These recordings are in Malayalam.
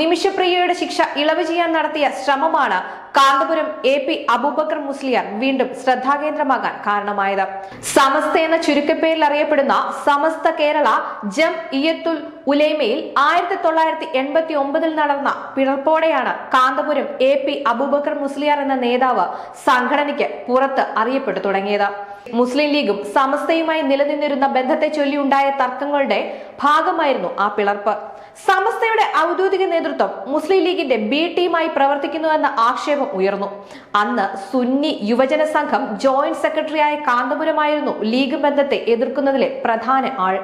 നിമിഷപ്രിയയുടെ ശിക്ഷ ഇളവ് ചെയ്യാൻ നടത്തിയ ശ്രമമാണ് കാന്തപുരം എ പി അബൂബക്കർ മുസ്ലിയാർ വീണ്ടും ശ്രദ്ധാകേന്ദ്രമാകാൻ കാരണമായത്. സമസ്ത എന്ന ചുരുക്കപ്പേരിൽ അറിയപ്പെടുന്ന സമസ്ത കേരള ജം ഇയത്തുൽ ഉലൈമയിൽ ആയിരത്തി തൊള്ളായിരത്തി എൺപത്തി ഒമ്പതിൽ നടന്ന പിളർപ്പോടെയാണ് കാന്തപുരം എ പി അബൂബക്കർ മുസ്ലിയാർ എന്ന നേതാവ് സംഘടനയ്ക്ക് പുറത്ത് അറിയപ്പെട്ടു തുടങ്ങിയത്. മുസ്ലിം ലീഗും സമസ്തയുമായി നിലനിന്നിരുന്ന ബന്ധത്തെ ചൊല്ലിയുണ്ടായ തർക്കങ്ങളുടെ ഭാഗമായിരുന്നു ആ പിളർപ്പ്. സമസ്തയുടെ ഔദ്യോഗിക നേതൃത്വം മുസ്ലിം ലീഗിന്റെ ബി ടീമായി പ്രവർത്തിക്കുന്നുവെന്ന ആക്ഷേപം ഉയർന്നു. അന്ന് സുന്നി യുവജന സംഘം ജോയിന്റ് സെക്രട്ടറിയായ കാന്തപുരമായിരുന്നു ലീഗ് ബന്ധത്തെ എതിർക്കുന്നതിലെ പ്രധാന ആൾ.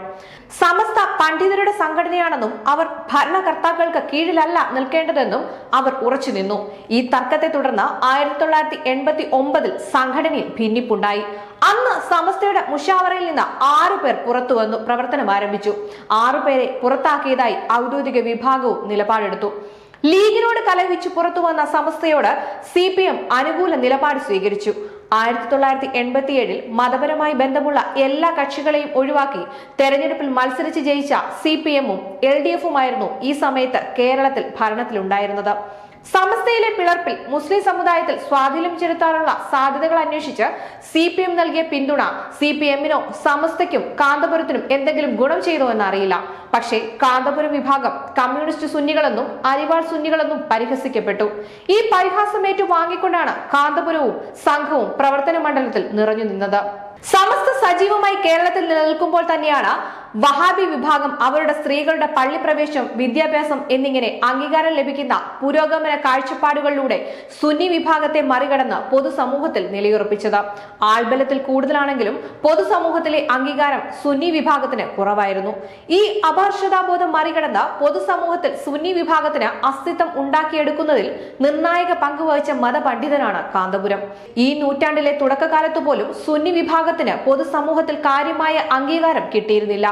സമസ്ത പണ്ഡിതരുടെ സംഘടനയാണെന്നും അവർ ഭരണകർത്താക്കൾക്ക് കീഴിലല്ല നിൽക്കേണ്ടതെന്നും അവർ ഉറച്ചു നിന്നു ഈ തർക്കത്തെ തുടർന്ന് ആയിരത്തി തൊള്ളായിരത്തി എൺപത്തി ഒമ്പതിൽ സംഘടനയിൽ ഭിന്നിപ്പുണ്ടായി. അന്ന് സമസ്തയുടെ മുഷാവറയിൽ നിന്ന് ആറു പേർ പുറത്തു വന്നു പ്രവർത്തനം ആരംഭിച്ചു. ആറുപേരെ പുറത്താക്കിയതായി ഔദ്യോഗിക വിഭാഗവും നിലപാടെടുത്തു. ലീഗിനോട് കലഹിച്ചു പുറത്തു വന്ന സമസ്തയോട് സി പി എം അനുകൂല നിലപാട് സ്വീകരിച്ചു. ആയിരത്തി തൊള്ളായിരത്തി എൺപത്തിയേഴിൽ മതപരമായി ബന്ധമുള്ള എല്ലാ കക്ഷികളെയും ഒഴിവാക്കി തെരഞ്ഞെടുപ്പിൽ മത്സരിച്ച് ജയിച്ച സി പി എമ്മും എൽ ഡി എഫുമായിരുന്നു ഈ സമയത്ത് കേരളത്തിൽ ഭരണത്തിലുണ്ടായിരുന്നത്. സമസ്തയിലെ പിളർപ്പിൽ മുസ്ലിം സമുദായത്തിൽ സ്വാധീനം ചെലുത്താനുള്ള സാധ്യതകൾ അന്വേഷിച്ച് സി പി എം നൽകിയ പിന്തുണ സി പി എമ്മിനോ സമസ്തയ്ക്കും കാന്തപുരത്തിനും എന്തെങ്കിലും ഗുണം ചെയ്തോ എന്നറിയില്ല. പക്ഷേ കാന്തപുരം വിഭാഗം കമ്മ്യൂണിസ്റ്റ് സുന്നികളെന്നും അരിവാൾ സുന്നികളെന്നും പരിഹസിക്കപ്പെട്ടു. ഈ പരിഹാസമേറ്റു വാങ്ങിക്കൊണ്ടാണ് കാന്തപുരവും സംഘവും പ്രവർത്തന മണ്ഡലത്തിൽ നിറഞ്ഞു നിന്നത്. സമസ്ത സജീവമായി കേരളത്തിൽ നിലനിൽക്കുമ്പോൾ തന്നെയാണ് വഹാബി വിഭാഗം അവരുടെ സ്ത്രീകളുടെ പള്ളിപ്രവേശം വിദ്യാഭ്യാസം എന്നിങ്ങനെ അംഗീകാരം ലഭിക്കുന്ന പുരോഗമന കാഴ്ചപ്പാടുകളിലൂടെ സുന്നി വിഭാഗത്തെ മറികടന്ന് പൊതുസമൂഹത്തിൽ നിലയുറപ്പിച്ചത്. ആൾബലത്തിൽ കൂടുതലാണെങ്കിലും പൊതുസമൂഹത്തിലെ അംഗീകാരം സുന്നി വിഭാഗത്തിന് കുറവായിരുന്നു. ഈ അപാർഷതാബോധം മറികടന്ന് പൊതുസമൂഹത്തിൽ സുന്നി വിഭാഗത്തിന് അസ്തിത്വം ഉണ്ടാക്കിയെടുക്കുന്നതിൽ നിർണായക പങ്കുവഹിച്ച മതപണ്ഡിതനാണ് കാന്തപുരം. ഈ നൂറ്റാണ്ടിലെ തുടക്കകാലത്തു പോലും സുന്നി വിഭാഗത്തിന് പൊതുസമൂഹത്തിൽ കാര്യമായ അംഗീകാരം കിട്ടിയിരുന്നില്ല.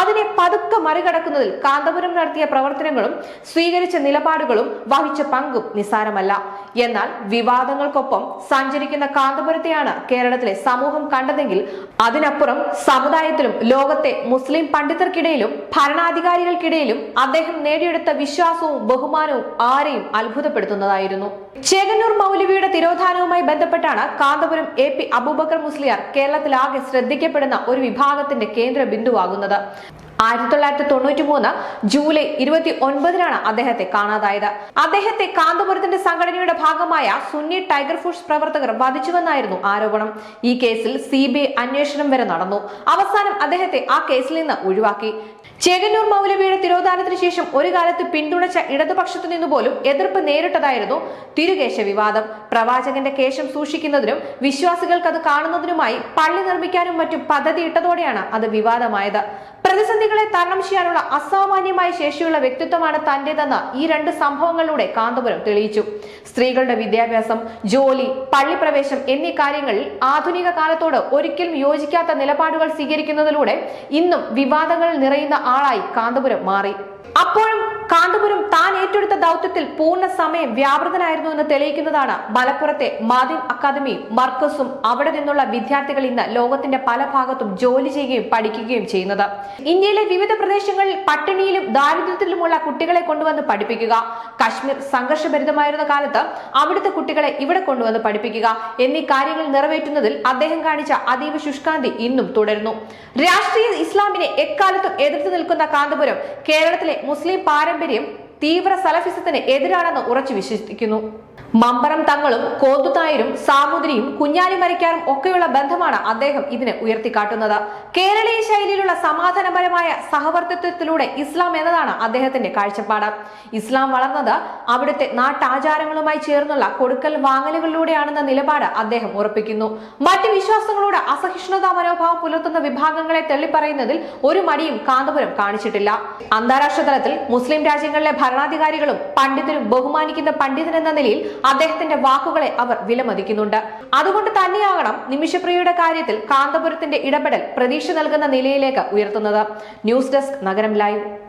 അതിനെ പതുക്കെ മറികടക്കുന്നതിൽ കാന്തപുരം നടത്തിയ പ്രവർത്തനങ്ങളും സ്വീകരിച്ച നിലപാടുകളും വഹിച്ച പങ്കും നിസ്സാരമല്ല. എന്നാൽ വിവാദങ്ങൾക്കൊപ്പം സഞ്ചരിക്കുന്ന കാന്തപുരത്തെയാണ് കേരളത്തിലെ സമൂഹം കണ്ടതെങ്കിൽ അതിനപ്പുറം സമുദായത്തിലും ലോകത്തെ മുസ്ലിം പണ്ഡിതർക്കിടയിലും ഭരണാധികാരികൾക്കിടയിലും അദ്ദേഹം നേടിയെടുത്ത വിശ്വാസവും ബഹുമാനവും ആരെയും അത്ഭുതപ്പെടുത്തുന്നതായിരുന്നു. ചേകന്നൂർ മൗലവിയുടെ തിരോധാനവുമായി ബന്ധപ്പെട്ടാണ് കാന്തപുരം എ പി അബൂബക്കർ മുസ്ലിയാർ കേരളത്തിലാകെ ശ്രദ്ധിക്കപ്പെടുന്ന ഒരു വിഭാഗത്തിന്റെ കേന്ദ്ര ബിന്ദുവാകുന്നത് ആയിരത്തി തൊള്ളായിരത്തി തൊണ്ണൂറ്റി മൂന്ന് ജൂലൈ ഇരുപത്തി ഒൻപതിനാണ് അദ്ദേഹത്തെ കാണാതായത്. അദ്ദേഹത്തെ കാന്തപുരത്തിന്റെ സംഘടനയുടെ ഭാഗമായ സുന്നി ടൈഗർ ഫോഴ്സ് പ്രവർത്തകർ വധിച്ചുവെന്നായിരുന്നു ആരോപണം. ഈ കേസിൽ സി അന്വേഷണം വരെ നടന്നു. അവസാനം അദ്ദേഹത്തെ ആ കേസിൽ നിന്ന് ഒഴിവാക്കി. ചേകന്നൂർ മൗലവിയുടെ തിരോധാനത്തിന് ശേഷം ഒരു കാലത്ത് പിന്തുണച്ച ഇടതുപക്ഷത്തു നിന്ന് പോലും എതിർപ്പ് നേരിട്ടതായിരുന്നു തിരുകേശ വിവാദം. പ്രവാചകന്റെ കേശം സൂക്ഷിക്കുന്നതിനും വിശ്വാസികൾക്ക് അത് കാണുന്നതിനുമായി പള്ളി നിർമ്മിക്കാനും മറ്റും പദ്ധതി ഇട്ടതോടെയാണ് അത് വിവാദമായത്. പ്രതിസന്ധികളെ തരണം ചെയ്യാനുള്ള അസാമാന്യമായ ശേഷിയുള്ള വ്യക്തിത്വമാണ് തന്റേതെന്ന് ഈ രണ്ട് സംഭവങ്ങളിലൂടെ കാന്തപുരം തെളിയിച്ചു. സ്ത്രീകളുടെ വിദ്യാഭ്യാസം ജോലി പള്ളിപ്രവേശം എന്നീ കാര്യങ്ങളിൽ ആധുനിക കാലത്തോട് ഒരിക്കലും യോജിക്കാത്ത നിലപാടുകൾ സ്വീകരിക്കുന്നതിലൂടെ ഇന്നും വിവാദങ്ങളിൽ നിറയുന്ന ആളായി കാന്തപുരം മാറി. അപ്പോഴും കാന്തപുരം താൻ ഏറ്റെടുത്ത ദൗത്യത്തിൽ പൂർണ സമയം വ്യാപൃതനായിരുന്നു എന്ന് തെളിയിക്കുന്നതാണ്. മലപ്പുറത്തെ മാധ്യം അക്കാദമി മർക്കസും അവിടെ നിന്നുള്ള വിദ്യാർത്ഥികൾ ഇന്ന് ലോകത്തിന്റെ പല ഭാഗത്തും ജോലി ചെയ്യുകയും പഠിക്കുകയും ചെയ്യുന്നത്. ഇന്ത്യയിലെ വിവിധ പ്രദേശങ്ങളിൽ പട്ടിണിയിലും ദാരിദ്ര്യത്തിലുമുള്ള കുട്ടികളെ കൊണ്ടുവന്ന് പഠിപ്പിക്കുക. കശ്മീർ സംഘർഷഭരിതമായിരുന്ന കാലത്ത് അവിടുത്തെ കുട്ടികളെ ഇവിടെ കൊണ്ടുവന്ന് പഠിപ്പിക്കുക എന്നീ കാര്യങ്ങൾ നിറവേറ്റുന്നതിൽ അദ്ദേഹം കാണിച്ച അതീവ ശുഷ്കാന്തി ഇന്നും തുടരുന്നു. രാഷ്ട്രീയ ഇസ്ലാമിനെ എക്കാലത്തും എതിർത്ത് നിൽക്കുന്ന കാന്തപുരം കേരളത്തിലെ മുസ്ലിം പാരമ്പര്യം തീവ്ര സലഫിസത്തിന് എതിരാണെന്ന് ഉറച്ചു വിശ്വസിക്കുന്നു മമ്പറം തങ്ങളും കോന്തുനായരും സാമുദ്രിയും കുഞ്ഞാലി മരിക്കാറും ഒക്കെയുള്ള ബന്ധമാണ് അദ്ദേഹം ഇതിനെ ഉയർത്തിക്കാട്ടുന്നത്. കേരളീയ ശൈലിയിലുള്ള സമാധാനപരമായ സഹവർത്തിത്വത്തിലൂടെ ഇസ്ലാം എന്നതാണ് അദ്ദേഹത്തിന്റെ കാഴ്ചപ്പാട്. ഇസ്ലാം വളർന്നത് അവിടുത്തെ നാട്ടാചാരങ്ങളുമായി ചേർന്നുള്ള കൊടുക്കൽ വാങ്ങലുകളിലൂടെയാണെന്ന നിലപാട് അദ്ദേഹം ഉറപ്പിക്കുന്നു. മറ്റ് വിശ്വാസങ്ങളോട് അസഹിഷ്ണുതാ മനോഭാവം പുലർത്തുന്ന വിഭാഗങ്ങളെ തള്ളിപ്പറയുന്നതിൽ ഒരു മടിയും കാന്തപുരം കാണിച്ചിട്ടില്ല. അന്താരാഷ്ട്ര തലത്തിൽ മുസ്ലിം രാജ്യങ്ങളിലെ ഭരണാധികാരികളും പണ്ഡിതരും ബഹുമാനിക്കുന്ന പണ്ഡിതൻ എന്ന നിലയിൽ അദ്ദേഹത്തിന്റെ വാക്കുകളെ അവർ വിലമതിക്കുന്നുണ്ട്. അതുകൊണ്ട് തന്നെയാകണം നിമിഷപ്രിയയുടെ കാര്യത്തിൽ കാന്തപുരത്തിന്റെ ഇടപെടൽ പ്രതീക്ഷ നൽകുന്ന നിലയിലേക്ക് ഉയർത്തുന്നത്. News desk Nagaram live.